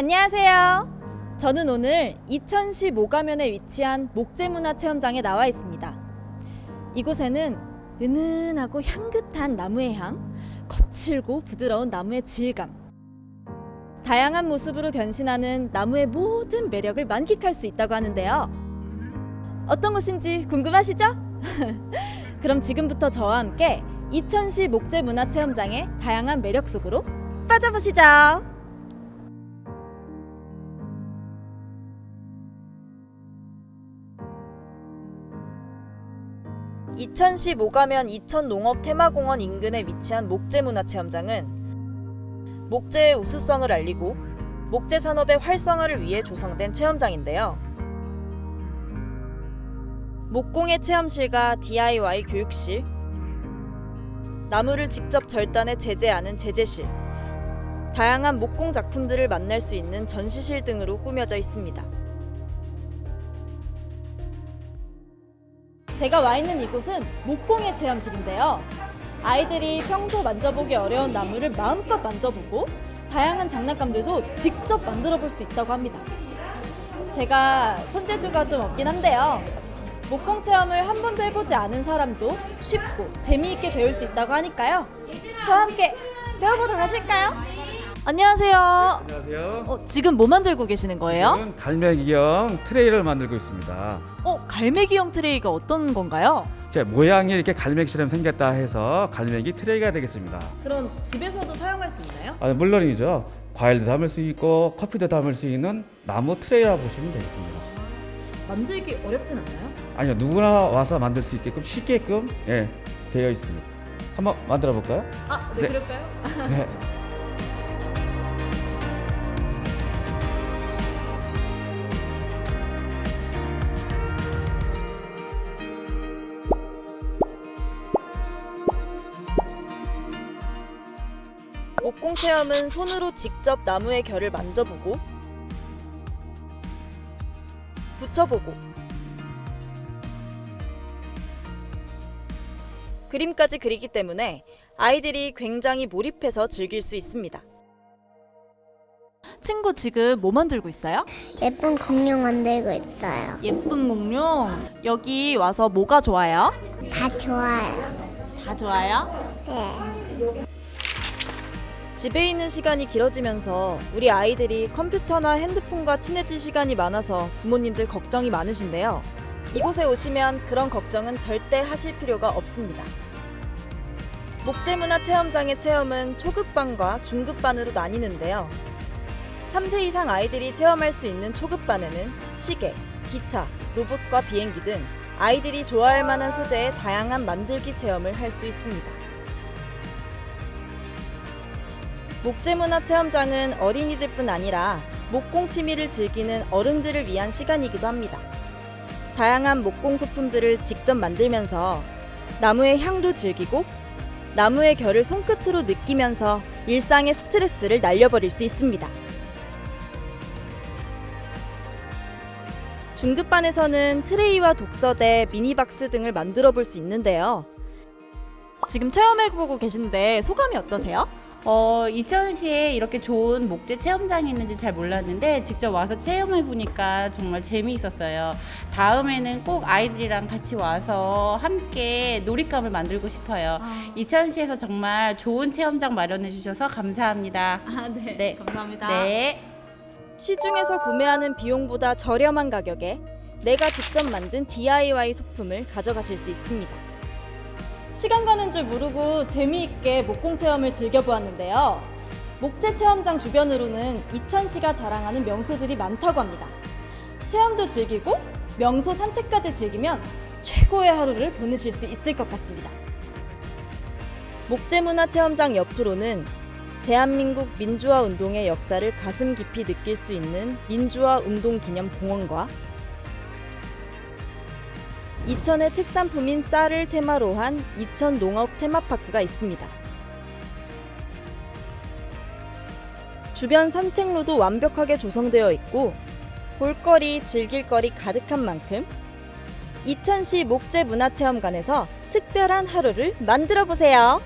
안녕하세요. 저는 오늘 이천시 모가면에 위치한 목재문화체험장에 나와 있습니다. 이곳에는 은은하고 향긋한 나무의 향, 거칠고 부드러운 나무의 질감, 다양한 모습으로 변신하는 나무의 모든 매력을 만끽할 수 있다고 하는데요. 어떤 곳인지 궁금하시죠? 그럼 지금부터 저와 함께 이천시 목재문화체험장의 다양한 매력 속으로 빠져보시죠. 이천시 모가면 이천 농업 테마공원 인근에 위치한 목재 문화체험장은 목재의 우수성을 알리고 목재 산업의 활성화를 위해 조성된 체험장인데요. 목공예 체험실과 DIY 교육실, 나무를 직접 절단해 제재하는 제재실, 다양한 목공 작품들을 만날 수 있는 전시실 등으로 꾸며져 있습니다. 제가 와 있는 이곳은 목공예 체험실인데요. 아이들이 평소 만져보기 어려운 나무를 마음껏 만져보고 다양한 장난감들도 직접 만들어 볼 수 있다고 합니다. 제가 손재주가 좀 없긴 한데요. 목공 체험을 한 번도 해보지 않은 사람도 쉽고 재미있게 배울 수 있다고 하니까요. 저와 함께 배워보러 가실까요? 안녕하세요. 안녕하세요. 어, 지금 뭐 만들고 계시는 거예요? 저는 갈매기형 트레이를 만들고 있습니다. 어, 갈매기형 트레이가 어떤 건가요? 제 모양이 이렇게 갈매기처럼 생겼다 해서 갈매기 트레이가 되겠습니다. 그럼 집에서도 사용할 수 있나요? 아, 물론이죠. 과일도 담을 수 있고 커피도 담을 수 있는 나무 트레이라고 보시면 되겠습니다. 만들기 어렵진 않나요? 아니요, 누구나 와서 만들 수 있게끔 쉽게끔 예, 되어 있습니다. 한번 만들어 볼까요? 아, 네, 네. 그럴까요? 네. 체험은 손으로 직접 나무의 결을 만져보고 붙여보고 그림까지 그리기 때문에 아이들이 굉장히 몰입해서 즐길 수 있습니다. 친구 지금 뭐 만들고 있어요? 예쁜 공룡 만들고 있어요. 예쁜 공룡. 여기 와서 뭐가 좋아요? 다 좋아요. 다 좋아요? 네. 집에 있는 시간이 길어지면서 우리 아이들이 컴퓨터나 핸드폰과 친해질 시간이 많아서 부모님들 걱정이 많으신데요. 이곳에 오시면 그런 걱정은 절대 하실 필요가 없습니다. 목재문화 체험장의 체험은 초급반과 중급반으로 나뉘는데요. 3세 이상 아이들이 체험할 수 있는 초급반에는 시계, 기차, 로봇과 비행기 등 아이들이 좋아할 만한 소재의 다양한 만들기 체험을 할 수 있습니다. 목재문화 체험장은 어린이들뿐 아니라 목공 취미를 즐기는 어른들을 위한 시간이기도 합니다. 다양한 목공 소품들을 직접 만들면서 나무의 향도 즐기고 나무의 결을 손끝으로 느끼면서 일상의 스트레스를 날려버릴 수 있습니다. 중급반에서는 트레이와 독서대, 미니박스 등을 만들어 볼 수 있는데요. 지금 체험해보고 계신데 소감이 어떠세요? 어, 이천시에 이렇게 좋은 목재 체험장이 있는지 잘 몰랐는데 직접 와서 체험해 보니까 정말 재미있었어요. 다음에는 꼭 아이들이랑 같이 와서 함께 놀잇감을 만들고 싶어요. 이천시에서 정말 좋은 체험장 마련해 주셔서 감사합니다. 아, 네. 네. 감사합니다. 네. 시중에서 구매하는 비용보다 저렴한 가격에 내가 직접 만든 DIY 소품을 가져가실 수 있습니다. 시간 가는 줄 모르고 재미있게 목공 체험을 즐겨보았는데요. 목재 체험장 주변으로는 이천시가 자랑하는 명소들이 많다고 합니다. 체험도 즐기고 명소 산책까지 즐기면 최고의 하루를 보내실 수 있을 것 같습니다. 목재문화체험장 옆으로는 대한민국 민주화 운동의 역사를 가슴 깊이 느낄 수 있는 민주화 운동 기념 공원과 이천의 특산품인 쌀을 테마로 한 이천 농업 테마파크가 있습니다. 주변 산책로도 완벽하게 조성되어 있고 볼거리, 즐길거리 가득한 만큼 이천시 목재 문화체험관에서 특별한 하루를 만들어 보세요.